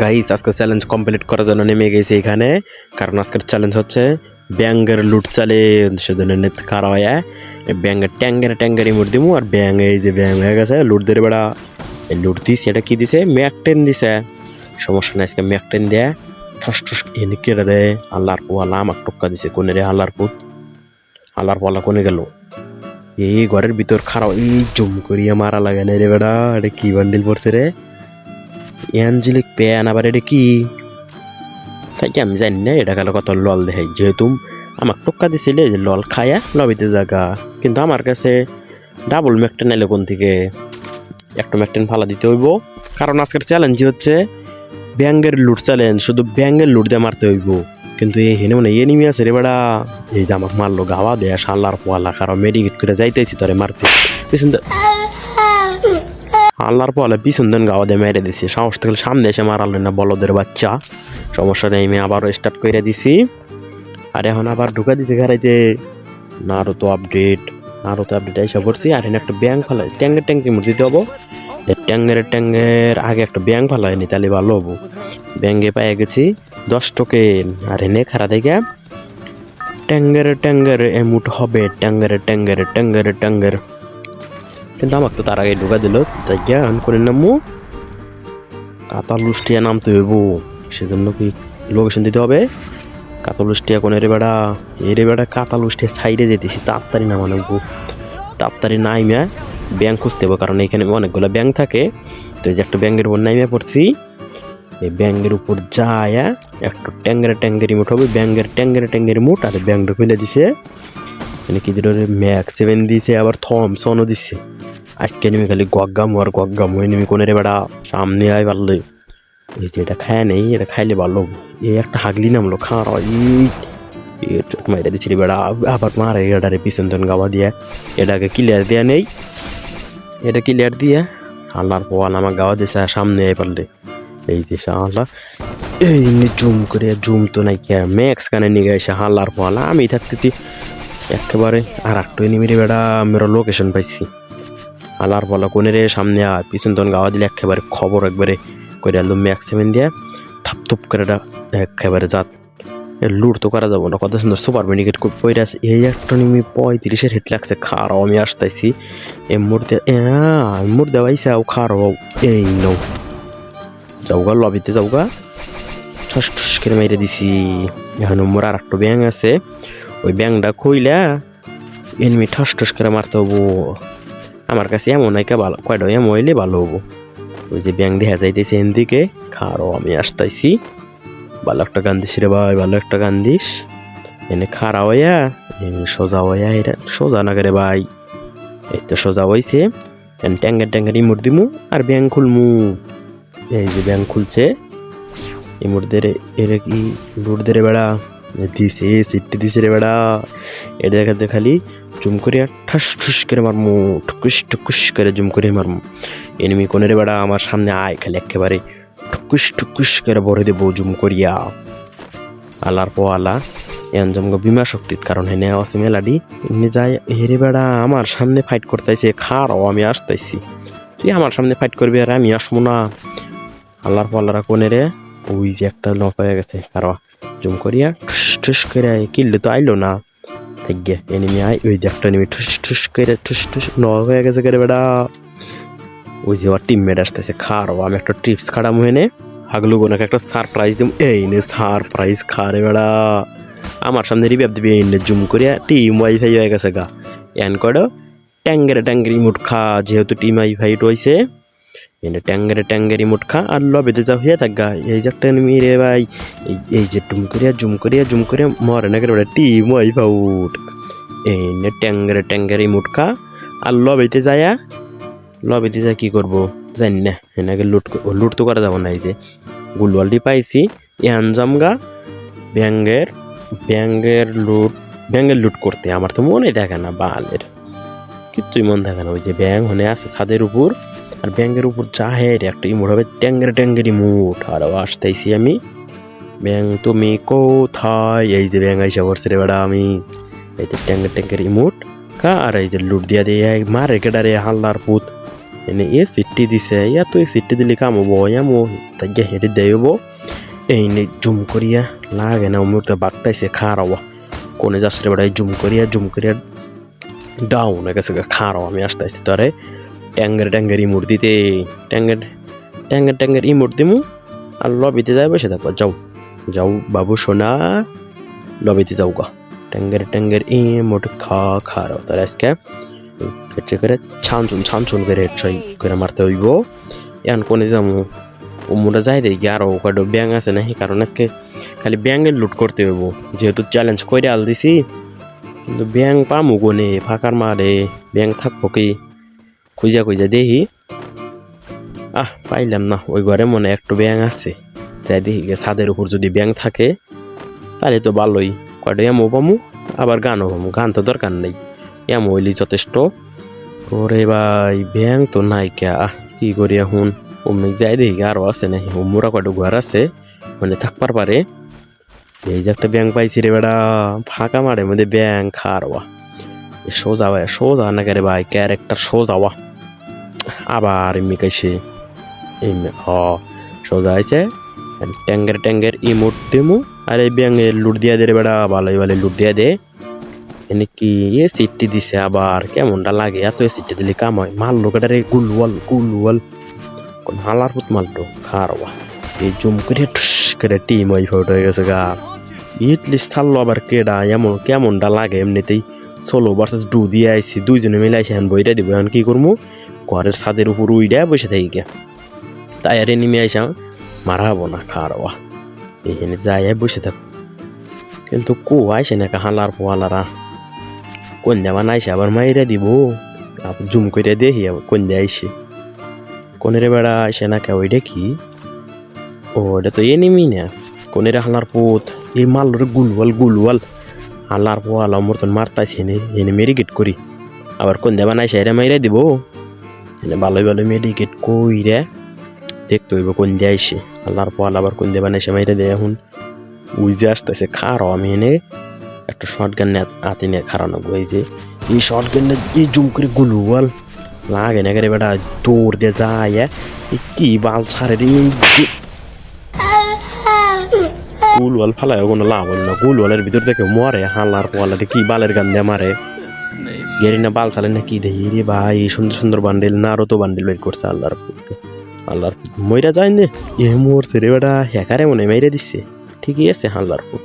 Guys আজকে challenge complete করার জন্য নেমে গেছি এখানে। কারণ আজকের চ্যালেঞ্জ হচ্ছে ব্যাঙ্গের লুট চ্যালেঞ্জ সেজন্য নেট খারাপ হয় এই ব্যাঙ্গের ট্যাঙ্গের ট্যাঙ্গের ইমোট দিমু, আর ব্যাং এই যে ব্যাং হয়ে গেছে লুট দিয়ে বেড়া। এই লুট দিস এটা কি দিছে? ম্যাকটেন দিছে। সমস্যা নাই, আজকে ম্যাকটেন দেয় ঠস ঠস এনে কেড়ে দেয় আল্লাহর পোয়ালা আমাক টক্কা দিছে, কোনে রে আল্লাহর পুত? আল্লাহর পোয়ালা কোনে গেল? এই ঘরের ভিতর খারাপ, এই জুম করিয়া মারা লাগে না রে বেড়া। এটা কি বান্ডিল পড়ছে রে? অ্যাঞ্জেলিক প্যান আবার এটা কি? তাই কি আমি জানি না, এটা গেল কত লল দেখাই যেহেতু আমাকে টক্কা দিছিলে যে লল খায়া লবিতে জায়গা কিন্তু আমার কাছে ডাবল ম্যাকটেন এলো কোন থেকে? একটা ম্যাকটেন ফালা দিতে হইব। কারণ আজকের চ্যালেঞ্জ হচ্ছে ব্যাঙ্গের লুট চ্যালেঞ্জ শুধু ব্যাঙ্গের লুট দিয়ে মারতে হইব। কিন্তু এই হেনে মানে এনিমি আছে রে বেড়া। এই যে আমাকে মারলো, গাওয়া দেয়া সাল্লার পোয়ালা কারণ মেডিকেট করে যাইতেছি তোরে মারতে। পিছন আল্লাহর পলে পিছন দেন গাওয়া দিয়ে মেরে দিছি। সাহস থেকে সামনে এসে মারালো না বলদের বাচ্চা। সমস্যা নেই, আমি আবারও স্টার্ট করে দিছি। আর এখন আবার ঢুকা দিছি নারো তো আপডেট নারো তো আপডেট এসে করছি আর এখানে একটা ব্যাংক ফেলাই ট্যাঙ্গের ট্যাঙ্কি মুড় দিতে হব ট্যাঙ্গের ট্যাঙ্গের আগে একটা ব্যাংক ফেলাইনি, তাহলে ভালো হব ব্যাঙ্গে পেয়ে গেছি দশ টোকেন আর এনে খারা দেখে ট্যাঙ্গের ট্যাঙ্গের এমুট হবে ট্যাঙ্গের ট্যাঙ্গের ট্যাঙ্গের ট্যাঙ্গের কিন্তু আমাকে তো তার আগে ঢুকা দিল। তাই গিয়া অন করে নামু কাতাল লুষ্টিয়া নামতে হইব। সেজন্য কি লোকেশন দিতে হবে? কাতাল লুষ্টিয়া কোন রে বেড়া? এ রে বেড়া কাতাল লুষ্টিয়া সাইডে যেতেছি তাড়াতাড়ি নামা। লাগবো তাড়াতাড়ি নাই নাইমা ব্যাংক খুঁজতে হবে কারণ এখানে অনেকগুলো ব্যাংক থাকে। তো এই যে একটা ব্যাংকের উপর নাইমা পড়ছি, এই ব্যাংকের উপর যায় একটা ট্যাঙ্গের ট্যাঙ্গের মুঠ হবে, ব্যাংকের ট্যাঙ্গের ট্যাঙ্গের মুঠ, আর ব্যাংকটা খুলে দিছে। মানে কি ম্যাক সেভেন দিছে, আবার থমসনও দিছে। আজকে নেমে খালি গগ্গামু আর গগ্গামু নেমে কোনে রে বেড়া? সামনে আয় পারলে এই যে এটা খায় নেই, এটা খাইলে ভালো। এই একটা হাগলি নামলো খাওয়া এই মাইরা দিচ্ছি রে বেড়া। আবার মারে এটারে পিছন তন গাওয়া দিয়ে। এটাকে ক্লিয়ার দেয়া নেই। এটা ক্লিয়ার দিয়ে আল্লাহর পোয়াল আমার গাওয়া আর সামনে আয় পারলে এই যে আল্লাহ এই জুম করে, জুম তো নাই কে। ম্যাক্স কানে নিয়ে এসে হাল্লার পোয়ালা। আমি থাকতে একেবারে আর একটু এনিমিরে বেড়া মেরো লোকেশন পাইছি। আলার বলা কোনে রে সামনে আয় পিছন তখন গাওয়া দিলে একেবারে খবর একবারে করে আলো ম্যাক্সিমেন দিয়ে থাপ থুপ করে একেবারে এ, লুট তো করা যাব না, কত সুন্দর সুপার মেডিকেট পইরে আছে এই একটা নিমি পঁয়ত্রিশের হেট লাগছে খারাও আমি আসতেছি এ মুড়তে মুড় দেওয়াইছে আও খারাও এই নৌ যাওগা, লবিতে যাওগা। ঠস ঠস করে মেরে দিছি। এখন মোর আর একটা ব্যাং আছে। ওই ব্যাংটা খুইলা এনমি ঠস ঠস করে মারতে হব। আমার কাছে এমন একটা ভালো কয়টা এমন হইলে ভালো হব। ওই যে ব্যাং দেখা যাইতেছে এদিকে খারো আমি আসতেছি ভালো একটা গান দিস রে ভাই, ভালো একটা গান দিস এনে খাড়া হইয়া সোজা হইয়া এটা সোজা না করে ভাই। এই তো সোজা হইছে। এন ট্যাঙ্গের ট্যাঙ্গের ইমুর দিমু আর ব্যাং খুলমু। এই যে ব্যাং খুলছে। ইমুর দেরে, এরে কি লুট দেরে বেড়া। দিছে, সিটটি দিছে রে বেড়া। এটা দেখাতে খালি জুম করে ঠাস ঠুস করে মারমু টুকুস ঠুকুস করে জুম করে মারমু। এনিমি কোনে রে বেড়া আমার সামনে আয় খালি একেবারে ঠুকুস ঠুকুস করে ভরে দেবো জুম করিয়া। আলার পোয়ালা এন জমগো বিমা শক্তির কারণ হেনে আছে মেলাডি এমনি যায়, হেরে বেড়া আমার সামনে ফাইট করতেছে খাড়াও, আমি আসতেছি তুই আমার সামনে ফাইট করবি আর আমি আসব না। আল্লাহর পাল্লারা কোনে রে ওই যে একটা নক হয়ে গেছে, কারও জুম করিয়া ঠুস ঠুস করে কিনলে তো আইলো না। থেকে এনিমি আই ওই যে একটা এনিমি ঠুস ঠুস করে ঠুস ঠুস নক হয়ে গেছে করে বেড়া ওই যে আমার টিমমেট আসতেছে খাড়ো আমি একটা ট্রিপস খাড়াম হেনে হাগলু কোনাকে একটা সারপ্রাইজ দিম এই নে সারপ্রাইজ খারে বেড়া আমার সামনে রিব্যাপ দিবি এই নে জুম করিয়া টিম ওয়াইফাই হয়ে গেছে গা এন করো ট্যাঙ্গেরে ট্যাঙ্গেরি মুট খা যেহেতু টিম ওয়াইফাই রয়েছে এনে ট্যাঙ্গেরে ট্যাঙ্গেরি মুট খা আর লবেতে যা হইয়া থাক এই যে একটা রে ভাই এই যে টুম করিয়া জুম করিয়া জুম করিয়া মরে না করে টিম ওয়াইফ আউট এই নে ট্যাঙ্গেরে ট্যাঙ্গেরি মুট খা আর লবেতে যায়া লবিতে যা কি করব জানি না এনাকে লুট লুট তো করা যাব না এই যে গুলওয়ালটি পাইছি এহান জামগা ব্যাঙ্গের ব্যাঙ্গের লুট ব্যাঙ্গের লুট করতে আমার তো মনে দেখে না বালের কিচ্ছুই মন থাকে না ওই যে ব্যাং হনে আছে ছাদের উপর আর ব্যাঙ্গের উপর চাহের একটা ইমোট হবে ট্যাঙ্গের ট্যাঙ্গের ইমোট। আর আসতেছি আমি। ব্যাং তুমি কোথায়? এই যে ব্যাং আইসা পড়ছে রে বেড়া আমি। এই যে ট্যাঙ্গের ট্যাঙ্গের ইমোট। কা আর এই যে লুট দিয়া দিয়ে? মারে কেডারে হাল্লার পুত। এনে এ সিটটি দিছে ইয়া তো এই সিটটি দিলে কাম হব? ইয়ামো তাকে হেঁটে দেব এই নে জুম করিয়া, লাগে না মুহূর্তে বাগতাইছে খারাওয়া কোনে যাচ্ছে রে বেড়াই জুম করিয়া জুম করিয়া। ডাউন গেছে খারাও আমি আসতেছি তোরে। ট্যাঙ্গের ট্যাঙ্গের ইমুর দিতে ট্যাঙ্গের ট্যাঙ্গের ট্যাঙ্গের ইমুর দিমু, আর লবিতে যাই বসে থাকব যাও যাও বাবু সোনা, লবিতে যাও গা। ট্যাঙ্গের ট্যাঙ্গের ইমুর খা খারাও তার আজকে হচ্ছে করে ছানচুন ছানচুন করে হেডশাই করে মারতে হইব। এখন কোনে যাব ওমরা যাই দেখি আরও কয়টা ব্যাং আছে না কারণে আজকে খালি ব্যাঙের লুট করতে হইব। যেহেতু চ্যালেঞ্জ করে আল দিছি কিন্তু ব্যাং পামু কোনে? ফাঁকার মারে ব্যাং থাকব কি? খুঁজা খুঁজা দেখি। আহ, পাইলাম না, ওই ঘরে মনে একটু ব্যাং আছে। যাই দেখি ছাদের উপর যদি ব্যাং থাকে, তাহলে তো ভালোই। কয়টা এমও পামু? আবার গানও পামু, গান তো দরকার নেই। এম হইলি যথেষ্ট। ওরে ভাই ব্যাং তো নাই কে? আহ, কি করি এখন? অমনি যাই দেখি আরও আছে নাকি? মোরা কয়টা ঘর আছে? মানে থাকবার পারে। এই যে একটা ব্যাং পাইছি রে বেড়া, ফাঁকা মারে মধ্যে ব্যাং খারওয়া সোজা ভাই, সোজা না করে ভাই ক্যারেক্টার সোজাওয়া আবার এমনি কাইছে এমনি হ। সোজা আইছে ট্যাঙ্গের ট্যাঙ্গের ইমোট দেমু, আর এই ব্যাঙের লুট দিয়া দে রে বেড়া ভালোই ভালো লুট দিয়া দে। এনে কি এ সিটটি দিছে আবার, কেমনটা লাগে? এত এ সিটটি দিলে কাম হয়? মাল লোকেটারে গুলওয়াল গুলওয়াল কোন হালার পুত মালটো খারওয়া এই জুম করে টুস করে টিম ওই ফটো হয়ে গেছে গা। ইটলি ছাড়লো আবার কেডা? এমন, কেমনটা লাগে এমনিতেই? সোলো ভার্সেস ডু দিয়ে আইছি, দুইজনে মিলে আইসি হ্যান বইটা দিব, এখন কি করব ঘরের ছাদের উপর উইডা বসে থাকি গে তাই আর নেমে আইসা মারা হব না খাওয়া এইখানে যাই বসে থাক। কিন্তু কো আইসে না হালার পোয়ালারা? কন্যা বানাইছে আবার মাইরা দিব? জুম করে দেখি কন্যা আইসে। কোনের বেড়া আইসে না কে ওইটা কি? ও এটা তো এনিমি না। কোনের হালার পোত, এই মালরে গুলওয়াল গুলওয়াল। হালার পোয়াল তো মারতাইছে এনে মেডিকেট করি। আবার কন্যা বানাইছে এটা মাইরা দিব? এনে ভালোই ভালো মেডিকেট কইরে দেখতে হইব কোন দিয়ে আইসে। আল্লাহর পোয়াল আবার কোন দিয়ে বানাইছে মাইরা দেয় এখন উই যে আসতেছে খারো, আমি এনে একটা শর্ট গান হাতে নিয়ে খারানো ওই যে, এই শর্ট গানটা এই জুম করে গুলুয়াল লাগে না করে বেটা, দৌড় দিয়ে যায় এই কি বাল ছাড়ে রে গুলওয়াল ফালাই কোনো লাভ হল না। গুলওয়ালের ভিতর থেকে মরে হাল্লার পোয়ালারে কি বালের গান দিয়ে মারে। গেরি না বাল চালে না কি দেখি রে ভাই, সুন্দর সুন্দর বান্ডেল না আরও তো বান্ডেল বের করছে আল্লাহর। আল্লাহর ময়রা যায় নে, এ মোর ছেড়ে বেটা হ্যাকারে মনে মেরে দিচ্ছে ঠিকই আছে আল্লাহর পুত